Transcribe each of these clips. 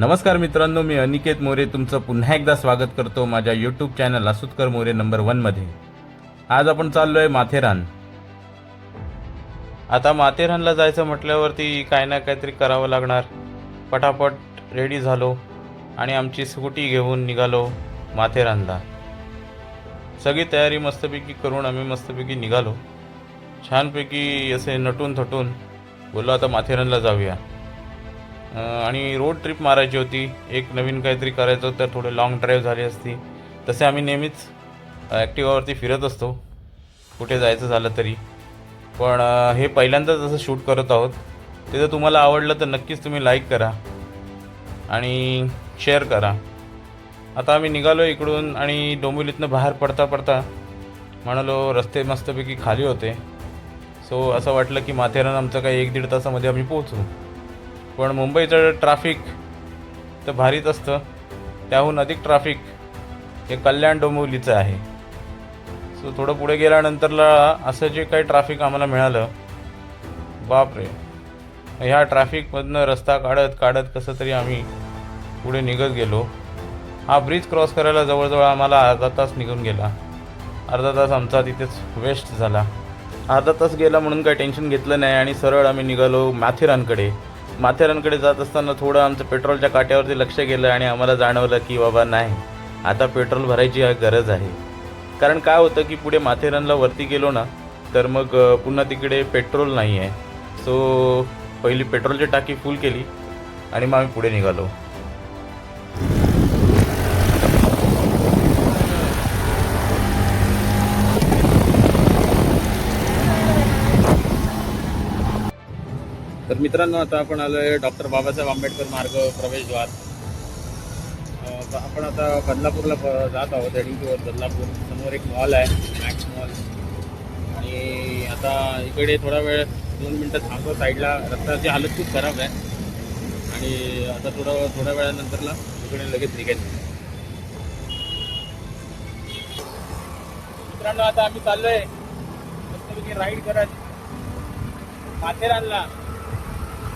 नमस्कार मित्रांनो मी अनिकेत मोरे. तुमचं पुन्हा एकदा स्वागत करतो माझ्या यूट्यूब चॅनल असूतकर मोरे नंबर वनमध्ये आज आपण चाललो आहे माथेरान. आता माथेरानला जायचं म्हटल्यावरती काय ना काहीतरी करावं लागणार. पटापट रेडी झालो आणि आमची स्कूटी घेऊन निघालो माथेरानला. सगळी तयारी मस्तपैकी करून आम्ही मस्तपैकी निघालो. छानपैकी असे नटून थटून बोललो आता माथेरानला जाऊया. आणि रोड ट्रिप मारायची होती. एक नवीन काहीतरी करायचं तर थोडे लाँग ड्राईव्ह झाली असती. तसे आम्ही नेहमीच ॲक्टिवावरती फिरत असतो. कुठे जायचं झालं तरी. पण हे पहिल्यांदाच असं शूट करत आहोत. ते जर तुम्हाला आवडलं तर नक्कीच तुम्ही लाईक करा. आणि शेअर करा. आता आम्ही निघालो इकडून आणि डोंबिवलीतनं बाहेर पडता पडता म्हणालो रस्ते मस्तपैकी खाली होते. सो असं वाटलं की माथेरान आमचं काही एक दीड तासामध्ये आम्ही पोहोचू. पण मुंबईचं ट्रॅफिक तर भारीच असतं. त्याहून अधिक ट्रॅफिक हे कल्याण डोंबिवलीचं आहे. सो थोडं पुढे गेल्यानंतरला असं जे काही ट्रॅफिक आम्हाला मिळालं बापरे. ह्या ट्रॅफिकमधनं रस्ता काढत काढत कसं तरी आम्ही पुढे निघत गेलो. हा ब्रिज क्रॉस करायला जवळजवळ आम्हाला अर्धा तास निघून गेला. अर्धा तास आमचा तिथेच वेस्ट झाला. अर्धा तास गेला म्हणून काही टेन्शन घेतलं नाही आणि सरळ आम्ही निघालो माथेरानकडे. माथेरानकडे जात असताना थोडं आमचं पेट्रोलच्या काट्यावरती लक्ष गेलं आणि आम्हाला जाणवलं की बाबा नाही आता पेट्रोल भरायची गरज आहे. कारण काय होतं की पुढे माथेरानला वरती गेलो ना तर मग पुन्हा तिकडे पेट्रोल नाही आहे सो पहिली पेट्रोलची टाकी फुल केली आणि मग आम्ही पुढे निघालो. मित्रांनो आता आपण आलो आहे डॉक्टर बाबासाहेब आंबेडकर मार्ग प्रवेशद्वार. आपण आता बदलापूरला जात आहोत हेडिंगवर बदलापूर. समोर एक मॉल आहे मॅक्स मॉल आणि आता इकडे थोडा वेळ दोन मिनटं थांबतो साईडला. रस्त्याची हालत खूप खराब आहे. आणि आता थोडं थोड्या वेळानंतरला इकडे लगेच निघायचं मित्रांनो आता आम्ही चाललो आहे राईड करत माथेरानला.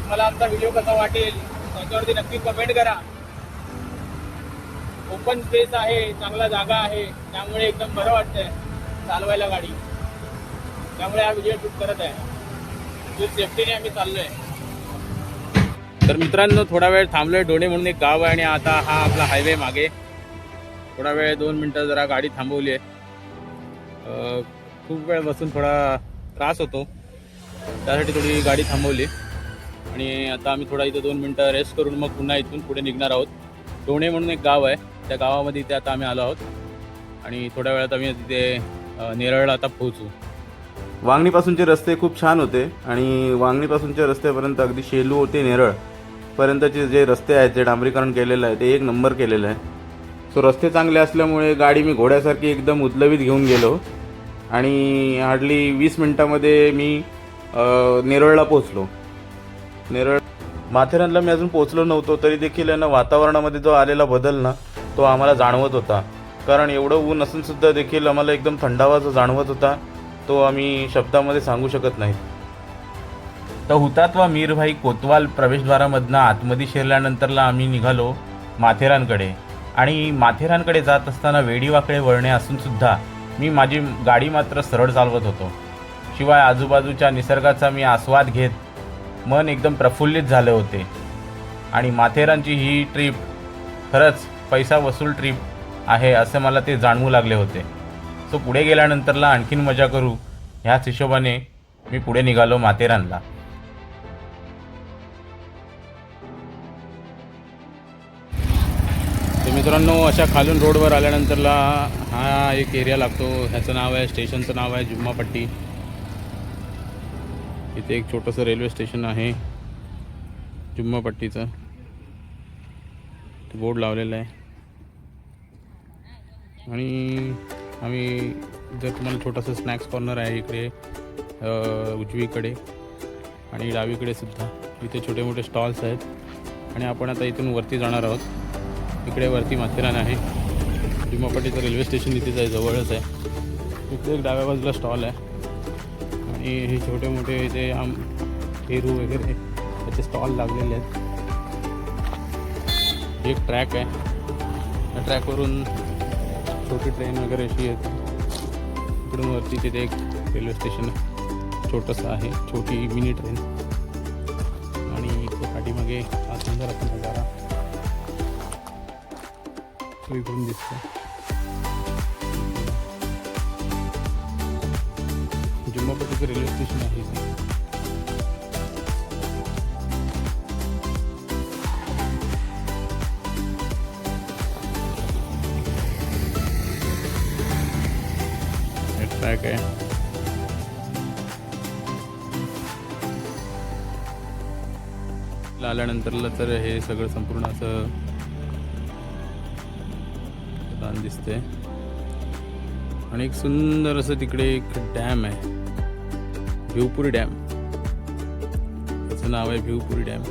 मला आमचा व्हिडिओ कसा वाटेल त्याच्यावरती नक्की कमेंट करा. ओपन स्पेस आहे चांगला जागा आहे त्यामुळे एकदम बरं वाटतंय चालवायला गाडी. त्यामुळे हा व्हिडिओ शूट करत आहे. जो सेफ्टीने आम्ही चाललोय. तर मित्रांनो थोडा वेळ थांबलोय. डोणे म्हणून एक गाव आहे आणि आता हा आपला हायवे मागे. थोडा वेळ दोन मिनटं जरा गाडी थांबवली आहे. खूप वेळ बसून थोडा त्रास होतो. त्यासाठी थोडी गाडी थांबवली. आणि आता आम्ही थोडा इथं दोन मिनटं रेस्ट करून मग पुन्हा इथून पुढे निघणार आहोत. डोणे म्हणून एक गाव आहे. त्या गावामध्ये इथे आता आम्ही आलो आहोत. आणि थोड्या वेळात आम्ही तिथे नेरळला आता पोहोचू. वांगणीपासूनचे रस्ते खूप छान होते. आणि वांगणीपासूनच्या रस्त्यापर्यंत अगदी शेलू होते नेरळ. पर्यंतचे जे रस्ते आहेत जे डांबरीकरण केलेलं आहे ते एक नंबर केलेलं आहे. सो रस्ते चांगले असल्यामुळे गाडी मी घोड्यासारखी एकदम उदलवीत घेऊन गेलो. आणि हार्डली वीस मिनटामध्ये मी नेरळला पोचलो नेरळ. माथेरानला मी अजून पोचलो नव्हतो तरी देखील ना वातावरणामध्ये जो आलेला बदल ना तो आम्हाला जाणवत होता. कारण एवढं ऊन असून सुद्धा देखील आम्हाला एकदम थंडावा जो जाणवत होता तो आम्ही शब्दामध्ये सांगू शकत नाही. तर हुतात्वा मीरभाई कोतवाल प्रवेशद्वारामधनं आतमध्ये शिरल्यानंतरला आम्ही निघालो माथेरानकडे. आणि माथेरानकडे जात असताना वेडीवाकडे वळणे असून सुद्धा मी माझी गाडी मात्र सरळ चालवत होतो. शिवाय आजूबाजूच्या निसर्गाचा मी आस्वाद घेत मन एकदम प्रफुल्लित झाले होते. आणि माथेरानची ही ट्रीप खरंच पैसा वसूल ट्रीप आहे असे मला ते जाणवू लागले होते. सो पुढे गेल्यानंतरला आणखीन मजा करू. ह्याच हिशोबाने मी पुढे निघालो माथेरानला. तर मित्रांनो अशा खालून रोडवर आल्यानंतरला हा एक एरिया लागतो. ह्याचं नाव आहे स्टेशनचं नाव आहे जुम्मापट्टी. इथे एक छोटंसं रेल्वे स्टेशन आहे. जुम्मापट्टीचं. बोर्ड लावलेलं आहे. आणि आम्ही जर तुम्हाला छोटंसं स्नॅक्स कॉर्नर आहे इकडे उजवीकडे आणि डावीकडे सुद्धा. इथे छोटे मोठे स्टॉल्स आहेत. आणि आपण आता इथून वरती जाणार आहोत. इकडे वरती माथेरान आहे. जुम्मापट्टीचं रेल्वे स्टेशन इथेच आहे जवळच आहे. इकडे एक डाव्या बाजूला स्टॉल आहे. आणि हे छोटे मोठे इथे आम पेरू वगैरे त्याचे स्टॉल लागलेले आहेत. एक ट्रॅक आहे. त्या ट्रॅकवरून छोटी ट्रेन वगैरे अशी येते. इकडून वरती तिथे एक रेल्वे स्टेशन छोटंसं आहे. छोटी मिनी ट्रेन आणि इथे पाठीमागे हा सुंदर असा नजारा. तो इकडून दिसतो एक रेल्वे स्टेशन आहे इथे. हे ट्रॅक आहे. आल्यानंतरला तर हे सगळं संपूर्ण असं दिसतंय. आणि एक सुंदर असं तिकडे एक डॅम आहे. भिवपुरी डॅम. त्याचं नाव आहे Bhivpuri dam.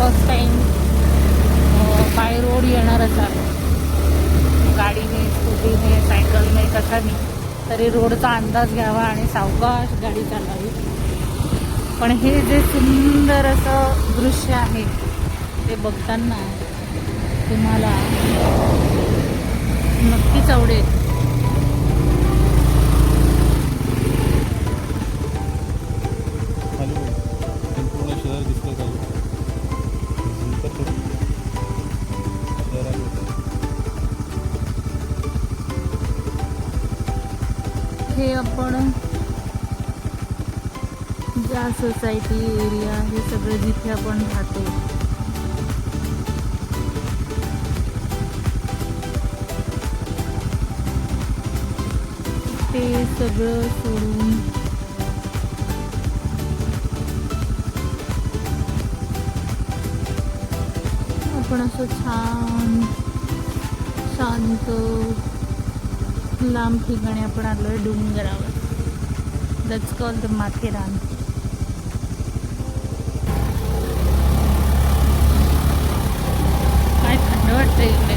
First time by road येणार असाल गाडीने स्कूटीने सायकलने कशाने तरी रोडचा अंदाज घ्यावा आणि सावकाश गाडी चालवावी. पण हे जे सुंदर असं दृश्य आहे ते बघताना तुम्हाला नक्कीच आवडेल. आपला सोसायटी एरिया हे सगळं जिथे आपण राहतो. ते सगळं सोडून आपण असं छान शांत लांब ठिकाणी आपण आलोय डोंगरावर. That's call the Matheran. काय वाटतं इकडे.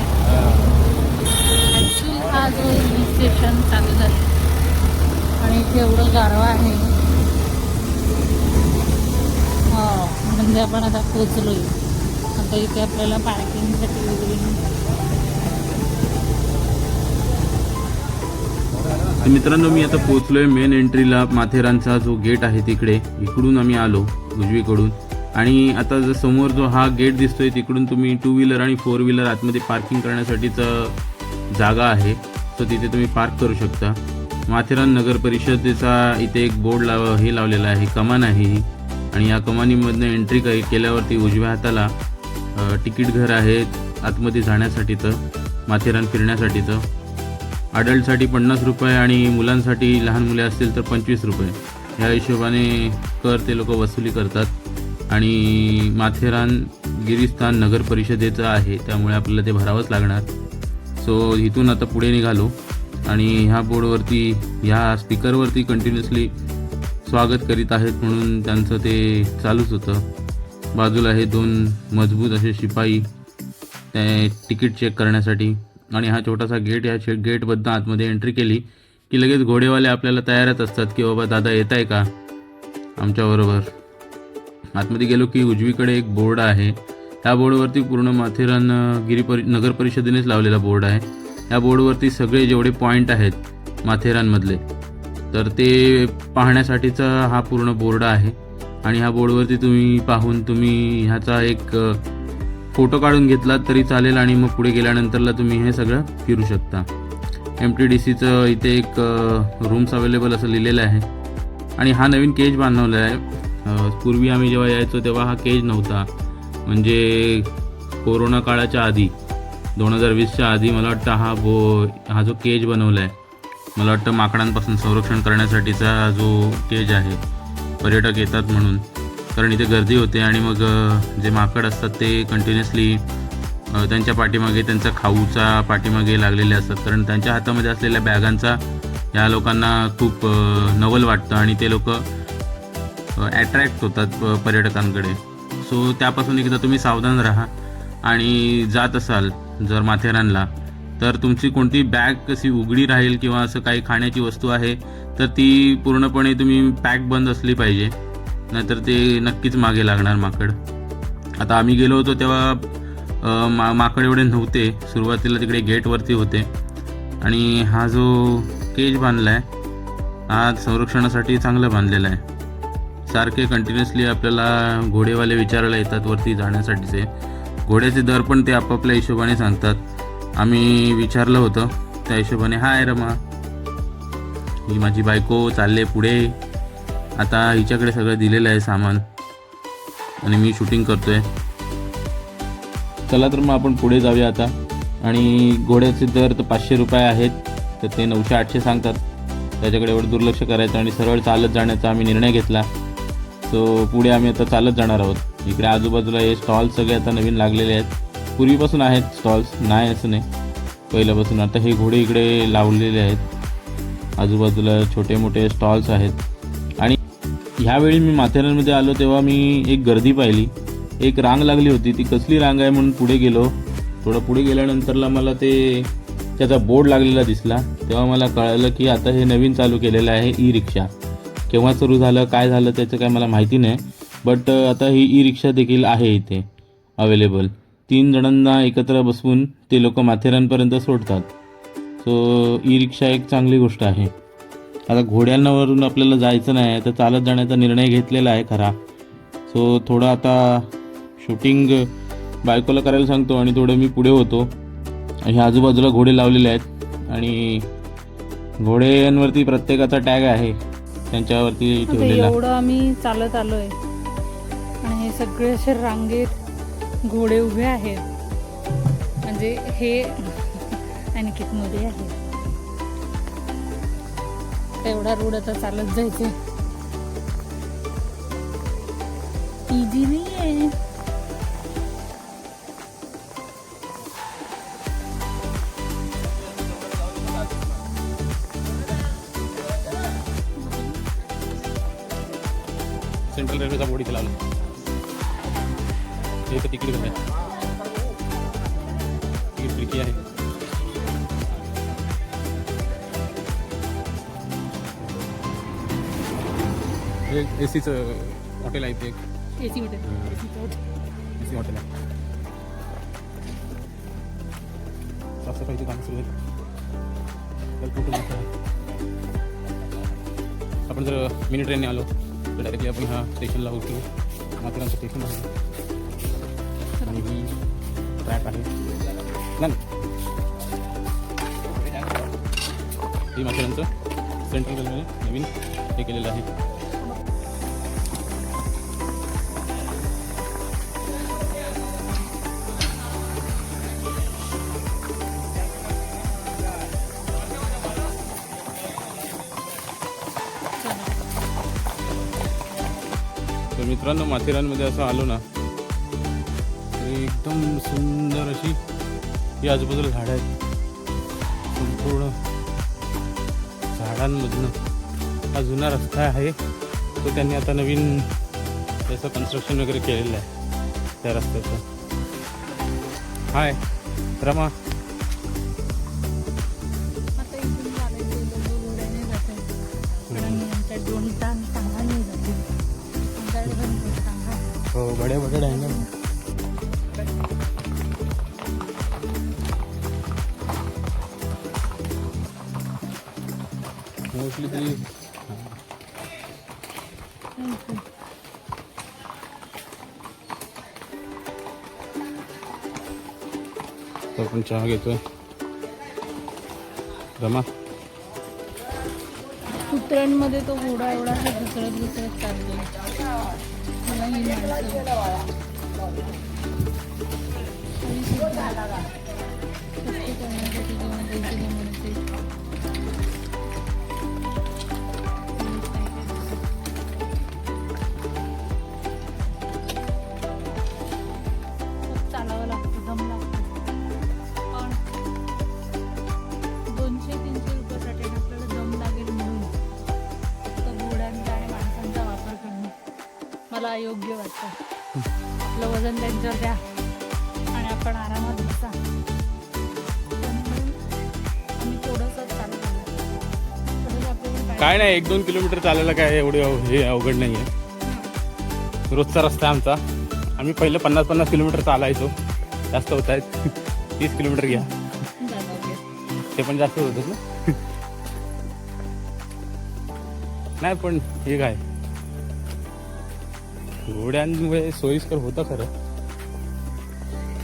ॲक्च्युली हा जो हिल स्टेशन चालू झालं आणि इथे एवढं गारवा आहे. हो म्हणजे आपण आता पोचलो आता इथे आपल्याला पार्किंगसाठी वगैरे. मित्रांनो मी आता पोहोचलोय मेन एंट्रीला माथेरानचा जो गेट आहे तिकडे. इकडून आम्ही आलो उजवीकडून. आणि आता जर समोर जो हा गेट दिसतोय तिकडून तुम्ही टू व्हीलर आणि फोर व्हीलर आतमध्ये पार्किंग करण्यासाठीचं जागा आहे. तर तिथे तुम्ही पार्क करू शकता. माथेरान नगर परिषदेचा इथे एक बोर्ड लाव हे लावलेला आहे कमान आहे ही. आणि या कमानीमधनं एंट्री काही केल्यावरती उजव्या हाताला तिकीट घर आहे आतमध्ये जाण्यासाठीचं माथेरान फिरण्यासाठीचं. अडल्टसाठी पन्नास रुपये आणि मुलांसाठी लहान मुले असतील तर पंचवीस रुपये. ह्या हिशोबाने कर ते लोक वसुली करतात. आणि माथेरान गिरिस्थान नगर परिषदेचं आहे त्यामुळे आपल्याला ते भरावंच लागणार. सो इथून आता पुढे निघालो आणि ह्या बोर्डवरती ह्या स्पीकरवरती कंटिन्युअसली स्वागत करीत आहेत म्हणून त्यांचं ते चालूच होतं. बाजूला हे दोन मजबूत असे शिपाई ते तिकीट चेक करण्यासाठी आणि हा छोटासा गेट या शे गेटमधनं आतमध्ये एंट्री केली की लगेच घोडेवाले आपल्याला तयारच असतात की बाबा दादा येत आहे का आमच्याबरोबर आतमध्ये गेलो की उजवीकडे एक बोर्ड आहे. त्या बोर्डवरती पूर्ण माथेरान गिरी परि नगर परिषदेनेच लावलेला बोर्ड आहे. या बोर्डवरती सगळे जेवढे पॉईंट आहेत माथेरानमधले तर ते पाहण्यासाठीचा हा पूर्ण बोर्ड आहे. आणि ह्या बोर्डवरती तुम्ही पाहून तुम्ही ह्याचा एक फोटो काढून घेतलात तरी चालेल आणि मग पुढे गेल्यानंतरला तुम्ही हे सगळं फिरू शकता. एम टी डी सीचं इथे एक रूम्स अवेलेबल असं लिहिलेलं आहे. आणि हा नवीन केज बांधवला आहे. पूर्वी आम्ही जेव्हा यायचो तेव्हा हा केज नव्हता. म्हणजे कोरोना काळाच्या आधी दोन हजार वीसच्या आधी मला वाटतं हा बो हा जो केज बनवला आहे मला वाटतं माकडांपासून संरक्षण करण्यासाठीचा जो केज आहे पर्यटक येतात म्हणून. कारण इथे गर्दी होते आणि मग जे माकड असतात ते कंटिन्युअसली त्यांच्या पाठीमागे त्यांचा खाऊचा पाठीमागे लागलेले असतात. कारण त्यांच्या हातामध्ये असलेल्या बॅगांचा या लोकांना खूप नवल वाटतं आणि ते लोक ॲट्रॅक्ट होतात पर्यटकांकडे. सो त्यापासून एकदा तुम्ही सावधान राहा आणि जात असाल जर माथेरानला तर तुमची कोणती बॅग कशी उघडी राहील किंवा असं काही खाण्याची वस्तू आहे तर ती पूर्णपणे तुम्ही पॅक बंद असली पाहिजे. नाहीतर ते नक्कीच मागे लागणार माकड. आता आम्ही गेलो होतो तेव्हा मा माकड एवढे नव्हते. सुरुवातीला तिकडे गेटवरती होते. आणि हा जो केज बांधला आहे हा संरक्षणासाठी चांगला बांधलेला आहे. सारखे कंटिन्युअसली आपल्याला घोडेवाले विचारायला येतात वरती जाण्यासाठीचे. घोड्याचे दर पण ते आपापल्या हिशोबाने सांगतात. आम्ही विचारलं होतं. त्या हिशोबाने हाय रमा. ही माझी बायको चालले पुढे. आता हिच्याकडे सगळं दिलेलं आहे सामान. आणि मी शूटिंग करतोय. चला तर मग आपण पुढे जाऊया आता. आणि घोड्याचे दर तर पाचशे रुपये आहेत. तर ते नऊशे आठशे सांगतात. त्याच्याकडे एवढं दुर्लक्ष करायचं आणि सरळ चालत जाण्याचा आम्ही निर्णय घेतला. सो पुढे आम्ही आता चालत जाणार आहोत. इकडे आजूबाजूला हे स्टॉल्स सगळे आता नवीन लागलेले आहेत. पूर्वीपासून आहेत स्टॉल्स नाही असं नाही. पहिल्यापासून आता हे घोडे इकडे लावलेले आहेत. आजूबाजूला छोटे मोठे स्टॉल्स आहेत. आणि ह्यावेळी मी माथेरानमध्ये आलो तेव्हा मी एक गर्दी पाहिली. एक रांग लागली होती. ती कसली रांग आहे म्हणून पुढे गेलो. थोडं पुढे गेल्यानंतरला मला ते त्याचा बोर्ड लागलेला दिसला. तेव्हा मला कळलं की आता हे नवीन चालू केलेलं आहे ई रिक्षा केव्हा सुरू झालं काय झालं त्याचं काय मला माहिती नाही. बट आता ही ई रिक्षा देखील आहे इथे अवेलेबल तीन जणांना एकत्र बसवून ते लोक माथेरानपर्यंत सोडतात. सो ई रिक्षा एक चांगली गोष्ट आहे. आता घोड्यांवरून आपल्याला जायचं नाही तर चालत जाण्याचा निर्णय घेतलेला आहे खरा. सो थोडं आता शूटिंग बायकोला करायला सांगतो आणि थोडं मी पुढे होतो. हे आजूबाजूला घोडे लावलेले आहेत आणि घोड्यांवरती प्रत्येकाचा टॅग आहे. त्यांच्यावरती ठेवलेला. एवढं आम्ही चालत आलोय. आणि हे सगळे असे रांगेत घोडे उभे आहेत. म्हणजे हे अनिकेत मध्ये आहे एवढा रोड आता चालत जायचे इझी नाही आहे हे ए सीचं हॉटेल आहे ते एक. एसी मध्ये ए सी हॉटेल. आहे. साफसफाईची कामं सुरू आहेत. आपण जर मिनी ट्रेनने आलो तर डायरेक्टली आपण ह्या स्टेशनला उतरू. माथेरानचं स्टेशन आहे. आणि ही ट्रॅक आहे. नाही. ही माथेरानचं सेंट्रल रेल्वेने नवीन हे केलेलं आहे. मित्रांनो माथेरानमध्ये असं आलो ना तर एकदम सुंदर अशी ही आजूबाजूला झाडं आहेत. संपूर्ण झाडांमधनं हा जुना रस्ता आहे. तो त्यांनी आता नवीन त्याचं कन्स्ट्रक्शन वगैरे केलेलं आहे त्या रस्त्याचं. हाय रमा. ओ बड़े बड़े हैं मोस्टली तरी तो आपण चहा घेतोय. रमा? कुत्र्यांमध्ये तो घोडा एवढा आहे घसरत घसरत चालतो मला मला अयोग्य वाटतं. आपलं वजन त्यांच्यावर द्या. आणि आपण आरामात बसा. त्यामुळे आम्ही थोडंसं चालू केलं थोडंसं आपल्याकडे पाय- काय नाही एक दोन किलोमीटर चालायला काय एवढे अव- हे अवघड नाही आहे रोजचा रस्ता आहे आमचा. आम्ही पहिले पन्नास पन्नास किलोमीटर चालायचो. जास्त होत आहेत. तीस किलोमीटर घ्या. ते पण जास्त होतात ना. नाही पण हे काय? घोड्यांमुळे सोयीस्कर होतं खरं.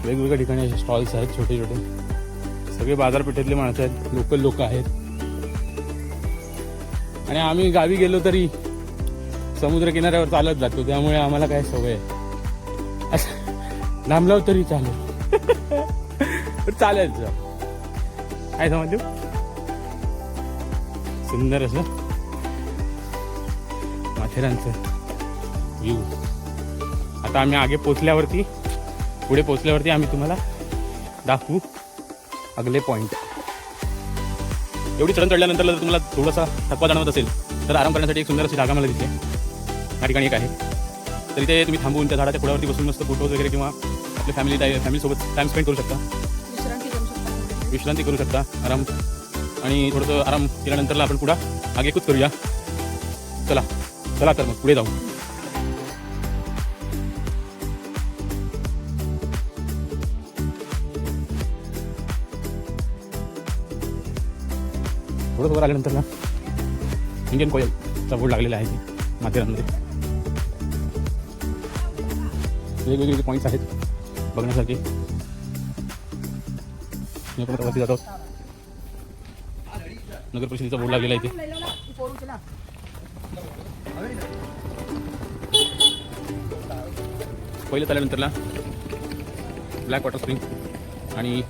वेगवेगळ्या ठिकाणी असे स्टॉल्स आहेत छोटे छोटे. सगळे बाजारपेठेतले माणसं आहेत लोकल लोक आहेत. आणि आम्ही गावी गेलो तरी समुद्र किनाऱ्यावर चालत जातो त्यामुळे आम्हाला काय सवय आहे. असं लांबलाव तरी चालेल. चालेल काय समजलो? सुंदर असं माथेरानचं व्ह्यू आता आम्ही आगे पोचल्यावरती पुढे पोचल्यावरती आम्ही तुम्हाला दाखवू अगले पॉईंट एवढी चढण चढल्यानंतर जर तुम्हाला थोडासा थकवा जाणवत असेल तर आराम करण्यासाठी एक सुंदर अशी जागा मला दिसते. या ठिकाणी एक आहे. तर इथे तुम्ही थांबवून त्या झाडाच्या खोडावरती बसून मस्त फोटोज वगैरे किंवा आपल्या फॅमिली फॅमिलीसोबत टाइम स्पेंड करू शकता. विश्रांती करू शकता. विश्रांती करू शकता आराम. आणि थोडंसं आराम केल्यानंतरला आपण पुढं आगेकूच करूया. चला चला तर मग पुढे जाऊ. थोडं वर आल्यानंतर ना इंडियन कोयलचा बोर्ड लागलेला आहे माथेरानमध्ये. वेगवेगळे जे पॉईंट्स आहेत बघण्यासाठी मी पण वरती जातो नगर परिषदेचा बोर्ड लागलेला आहे इथे. पहिलं चालल्यानंतरला ब्लॅक वॉटर स्प्रिंग आणि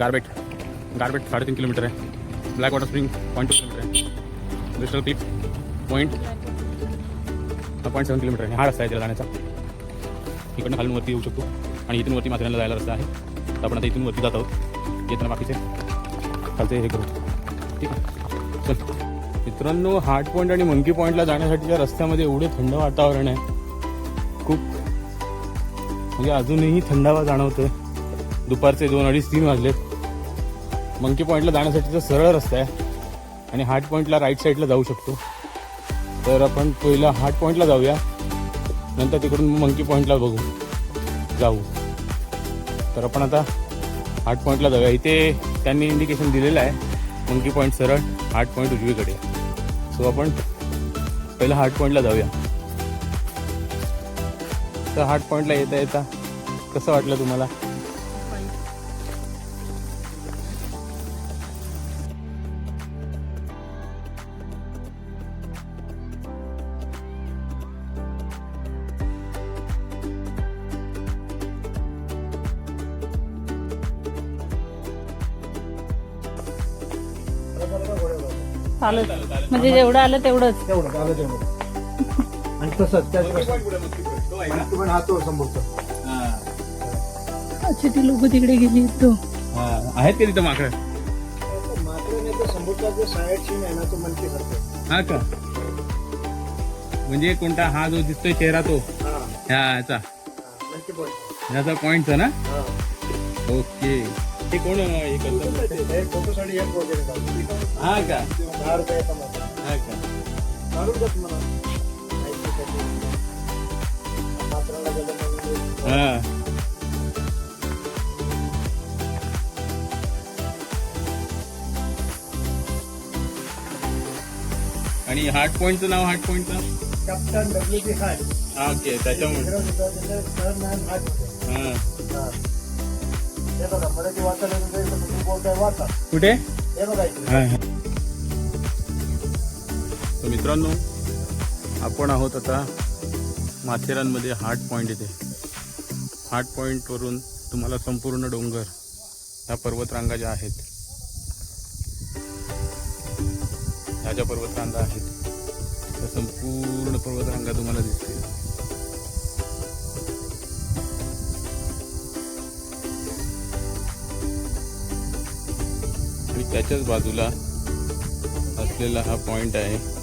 गार्बेट गारबेट साडेतीन किलोमीटर आहे. Black water spring point two kilometre आहे crystal point point seven kilometre आहे. हा रस्ता आहे त्याला जाण्याचा. इकडनं खालून वरती येऊ शकतो. आणि इथून वरती माथेरानला जायला रस्ता आहे. तर आपण आता इथून वरती जात आहोत. येताना बाकीचे खालचे हे करू. ठीक आहे. चल. मित्रांनो हार्ट पॉईंट आणि मंकी पॉईंटला जाण्यासाठीच्या रस्त्यामध्ये एवढे थंड वातावरण आहे. खूप. म्हणजे अजूनही थंडावा जाणवतोय. दुपारचे दोन अडीच तीन वाजलेत. मंकी पॉईंटला जाण्यासाठीचा सरळ रस्ता आहे. आणि हार्ट पॉईंटला राईट साईडला जाऊ शकतो. तर आपण पहिला हार्ट पॉईंटला जाऊया. नंतर तिकडून मंकी पॉईंटला बघू. जाऊ. तर आपण आता हार्ट पॉईंटला जाऊया. इथे त्यांनी इंडिकेशन दिलेलं आहे. मंकी पॉईंट सरळ हार्ट पॉईंट उजवीकडे. सो आपण पहिला हार्ट पॉईंटला जाऊया. तर हार्ट पॉईंटला येता येता कसं वाटलं तुम्हाला? म्हणजे जेवढं आलं तेवढंच. तेवढं आलं तेवढं आणि तसंच त्याच पण हा तो समोरचा. अच्छा ती लोक तिकडे गेली तो. आहेत का तिथं माकड? मात्र नाही तर समोरचा जो साईड सीन आहे ना तो मनके सारखं हा का? म्हणजे कोणता? हा जो दिसतोय चेहरा तो. हा. ह्या याचा. मनके पॉईंट ह्याचा पॉइंट ना? हा. ओके. ते कोण हे करतं? एक फोटोसाठी एक वगैरे काढतो. हा का? दहा हा. आणि हार्ट पॉईंटचं नाव हार्ट पॉईंटचं कॅप्टन डब्ल्यू बी हाय हा ओके त्याच्यामुळे. हा. हा. बघा मराठी बोलताय वाचा. कुठे? हे बघा इकडे. तर मित्रांनो आपण आहोत आता माथेरानमध्ये हार्ट पॉईंट इथे. हार्ट पॉईंटवरून तुम्हाला संपूर्ण डोंगर ह्या पर्वतरांगा ज्या आहेत ह्या ज्या पर्वतरांगा आहेत त्या संपूर्ण पर्वतरांगा तुम्हाला दिसतील. त्याच्याच बाजूला असलेला हा पॉईंट आहे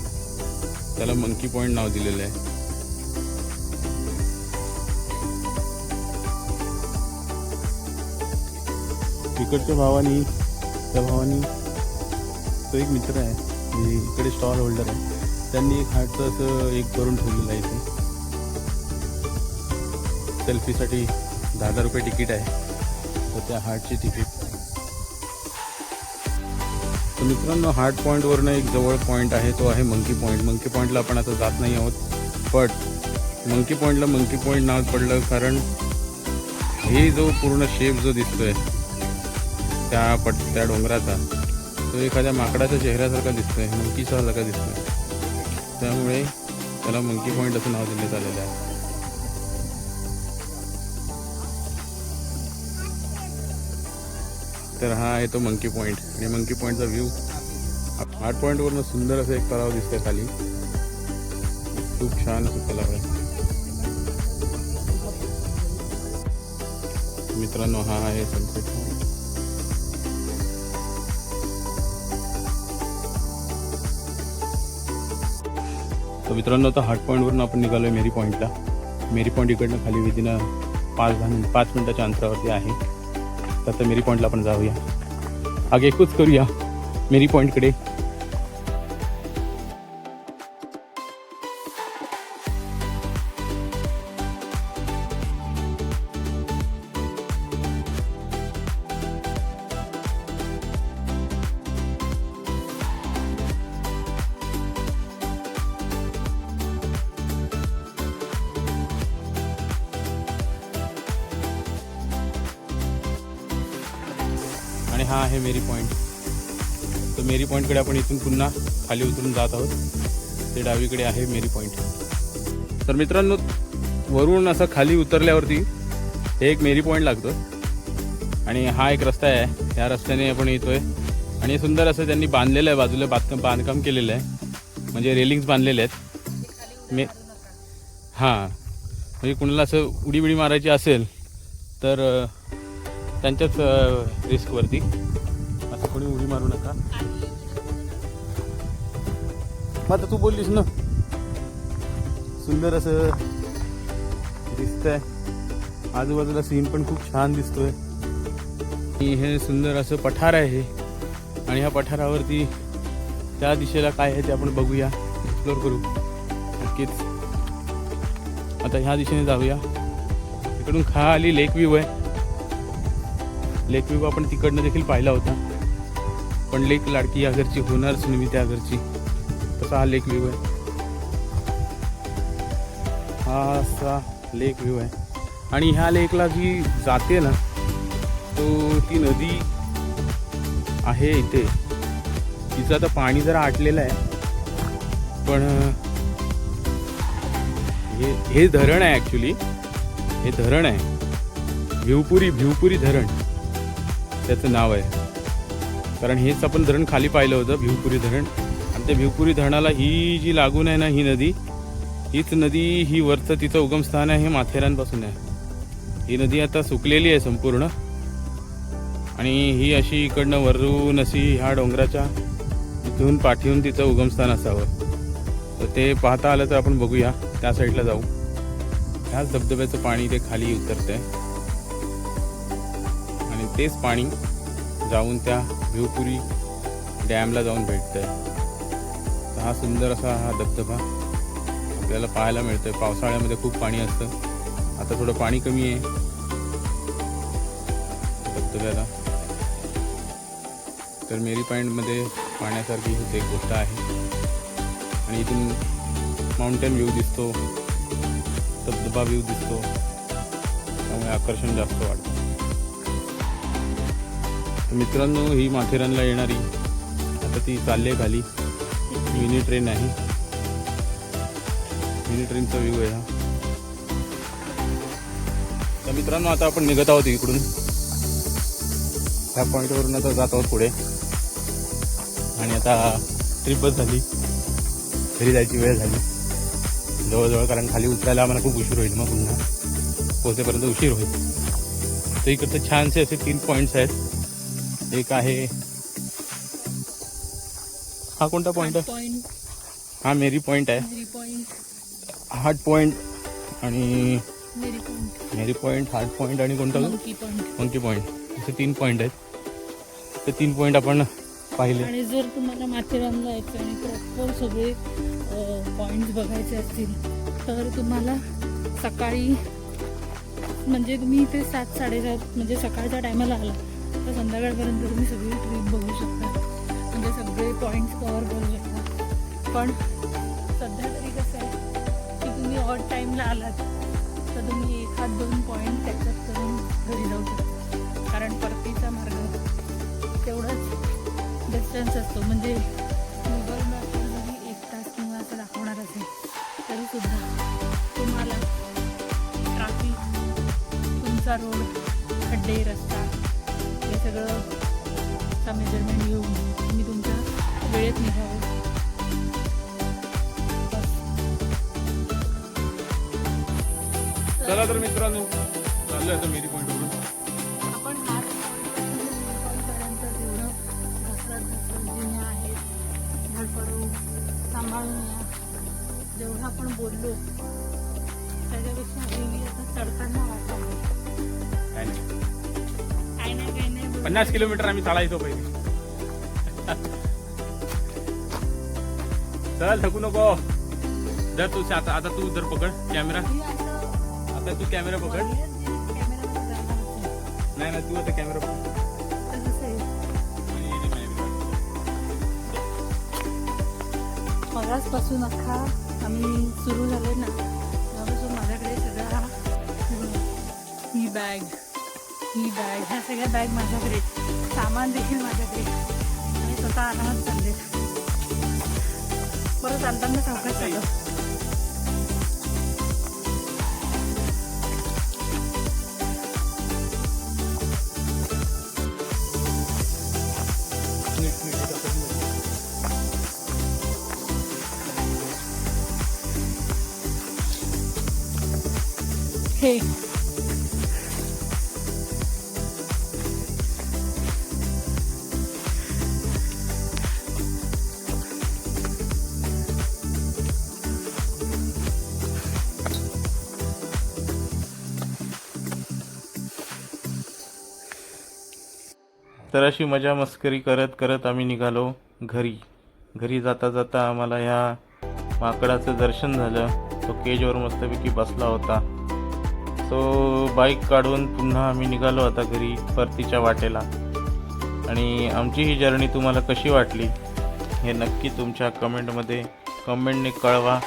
त्याला मंकी पॉइंट नाव दिलेलं आहे. तिकडच्या भावानी त्या भावानी तो एक मित्र आहे म्हणजे इकडे स्टॉल होल्डर आहे. त्यांनी एक हार्टचं असं एक करून ठेवलेलं आहे इथे. सेल्फीसाठी दहा हजार रुपये तिकीट आहे. तर त्या हार्टची तिकीट तर मित्रांनो हार्ट पॉईंटवरनं एक जवळ पॉईंट आहे तो आहे मंकी पॉईंट मंकी पॉईंटला आपण आता जात नाही आहोत. बट मंकी पॉईंटला मंकी पॉईंट नाव पडलं कारण हे जो पूर्ण शेप जो दिसतोय त्या पट त्या डोंगराचा तो एखाद्या माकडाच्या चेहऱ्यासारखा दिसतोय मंकीसारखा दिसतोय. त्यामुळे त्याला मंकी पॉईंट असं नाव देण्यात आलेलं आहे. तर हा आहे तो मंकी पॉईंट आणि मंकी पॉईंटचा व्ह्यू आठ पॉईंटवरनं सुंदर असं एक तलाव दिसतंय खाली. खूप छान असं तलाव आहे. मित्रांनो हा आहे सनसेट पॉईंट तर मित्रांनो आता हार्ट पॉईंटवरून आपण निघालो आहे मेरी पॉईंटला मेरी पॉईंट इकडनं खाली विदिन पाच दहा पाच मिनिटाच्या अंतरावरती आहे. तर मेरी पॉईंटला पण जाऊया. आगे एकूच करूया. मेरी पॉईंटकडे इथून पुन्हा खाली उतरून जात आहोत. ते डावीकडे आहे मेरी पॉईंट तर मित्रांनो वरून असं खाली उतरल्यावरती हे एक मेरी पॉईंट लागतं. आणि हा एक रस्ता आहे. या रस्त्याने आपण येतो आहे आणि सुंदर असं त्यांनी बांधलेलं आहे. बाजूला बांधकाम बांधकाम केलेलं आहे. म्हणजे रेलिंग्स बांधलेले आहेत. मे हां. म्हणजे कुणाला असं उडी बिडी मारायची असेल तर त्यांच्याच रिस्कवरती असं कोणी उडी मारू नका. मग आता तू बोललीस ना. सुंदर असं दिसतंय. आजूबाजूला सीन पण खूप छान दिसतोय. हे सुंदर असं पठार आहे हे. आणि ह्या पठारावरती त्या दिशेला काय आहे ते आपण बघूया. एक्सप्लोर करू. नक्कीच. आता ह्या दिशेने जाऊया. इकडून खाली लेक व्ह्यू आहे. लेक व्ह्यू आपण तिकडनं देखील पाहिला होता. पण लेक लाडकी या घरची होणारच नेहमी त्या घरची तसा हा लेक व्ह्यू आहे. हा असा लेक व्ह्यू आहे. आणि ह्या लेकला जी जाते ना तो ती नदी आहे इथे. तिचं आता पाणी जरा आटलेलं आहे. पण हे हे धरण आहे ॲक्च्युली हे धरण आहे. भिवपुरी भिवपुरी धरण. त्याचं नाव आहे. कारण हेच आपण धरण खाली पाहिलं होतं भिवपुरी धरण. त्या भिवपुरी धरणाला ही जी लागून आहे ना ही नदी हीच नदी ही वरचं तिचं उगमस्थान आहे हे माथेरानपासून आहे. ही नदी आता सुकलेली आहे संपूर्ण. आणि ही अशी इकडनं वरून अशी ह्या डोंगराच्या इथून पाठीहून तिचं उगमस्थान असावं. तर ते पाहता आलं तर आपण बघूया. त्या साईडला जाऊ. ह्याच धबधब्याचं पाणी ते खाली उतरतंय. आणि तेच पाणी जाऊन त्या भिवपुरी डॅमला जाऊन भेटतं आहे हा सुंदर असा हा धबधबा. आपल्याला पाहायला मिळतोय. पावसाळ्यामध्ये खूप पाणी असतं. आता थोडं पाणी कमी आहे. धबधब्याला. तर मेरी पॉईंटमध्ये पाहण्यासारखी ही एक गोष्ट आहे. आणि इथून माउंटेन व्ह्यू दिसतो. धबधबा व्ह्यू दिसतो. त्यामुळे आकर्षण जास्त वाटतं. तर मित्रांनो ही माथेरानला येणारी. आता ती चालली आहे खाली. मिनी ट्रेन आहे. मिनी ट्रेनचा व्ह्यू आहे हा. तर मित्रांनो आता आपण निघत आहोत इकडून. ह्या पॉईंटवरून आता जात आहोत पुढे. आणि आता ट्रिप बस झाली. घरी जायची वेळ झाली. जवळजवळ कारण खाली उतरायला आम्हाला खूप उशीर होईल मग पुन्हा. पोहोचेपर्यंत उशीर होईल. तर इकडचं छानसे असे तीन पॉईंट्स आहेत. एक आहे हा कोणता पॉईंट आहे? पॉइंट हा मेरी पॉईंट आहे. मेरी पॉइंट हार्ट पॉईंट आणि Mary point Mary heart point आणि कोणता? मंकी पॉइंट मंकी असे तीन पॉईंट आहेत. ते तीन पॉईंट आपण पाहिले. आणि जर तुम्हाला माथेरानला यायचं आणि प्रॉपर सगळे पॉईंट्स बघायचे असतील तर तुम्हाला सकाळी म्हणजे तुम्ही इथे सात साडेसात म्हणजे सकाळच्या टायमाला आला तर संध्याकाळपर्यंत तुम्ही सगळी ट्रिप बघू शकता. म्हणजे सगळे पॉईंट्स कवर करू शकता. पण सध्या तरी कसं आहे की तुम्ही ऑड टाईमला आलात तर तुम्ही एखाद दोन पॉईंट त्याच्यात करून घरी जाऊ शकता. कारण परतीचा मार्ग तेवढाच डिस्टन्स असतो. म्हणजे गुगल मॅपवर जरी एक तास किंवा असं दाखवणार असेल तरीसुद्धा तुम्हाला ट्राफिक तुमचा रोड खड्डे रस्ता हे सगळं मेजरमेंट घेऊन वेळेत निघावं. चला तर मित्रांनो चाललोय आता मेरी आपण हा घसरत घसरत जुन्या आहेत धडपडू सांभाळून या जेवढं आपण बोललो. त्याच्यापेक्षा हेवी आता चढताना वाटतं काय नाही. काय नाही काय नाही. पन्नास किलोमीटर आम्ही चालायचो पहिले. चल थकू नको. जर तू आता आता तू जर पकड कॅमेरा आता तू कॅमेरा पकड. नाही ना तू आता कॅमेरा पकड. तर मगाचपासून अख्खा आम्ही सुरू झाले ना. माझ्याकडे सगळा ही बॅग ही बॅग ह्या सगळ्या बॅग माझ्याकडे सामान देखील माझ्याकडे आणि स्वतः आरामात चालले परत चालताना सावकाश झालं हे तर अशी मजा मस्करी करत करत आम्ही निघालो घरी. घरी जाता जाता आम्हाला ह्या माकडाचं दर्शन झालं. तो केजवर मस्तपैकी बसला होता. सो बाईक काढून पुन्हा आम्ही निघालो आता घरी परतीच्या वाटेला. आणि आमची ही जर्नी तुम्हाला कशी वाटली? हे नक्की तुमच्या कमेंटमध्ये कमेंटने कळवा.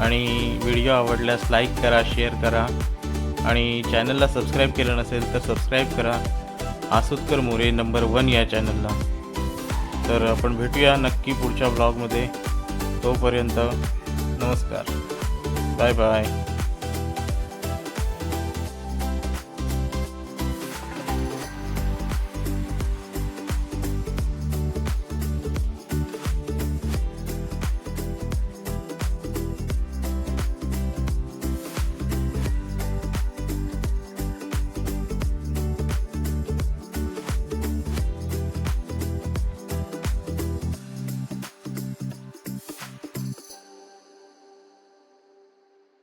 आणि व्हिडिओ आवडल्यास लाईक करा शेअर करा. आणि चॅनलला सबस्क्राईब केलं नसेल तर सबस्क्राईब करा. आसुतकर मोरे नंबर वन या चॅनलला तर आपण भेटूया नक्की पुढच्या ब्लॉगमध्ये तोपर्यंत नमस्कार. Bye bye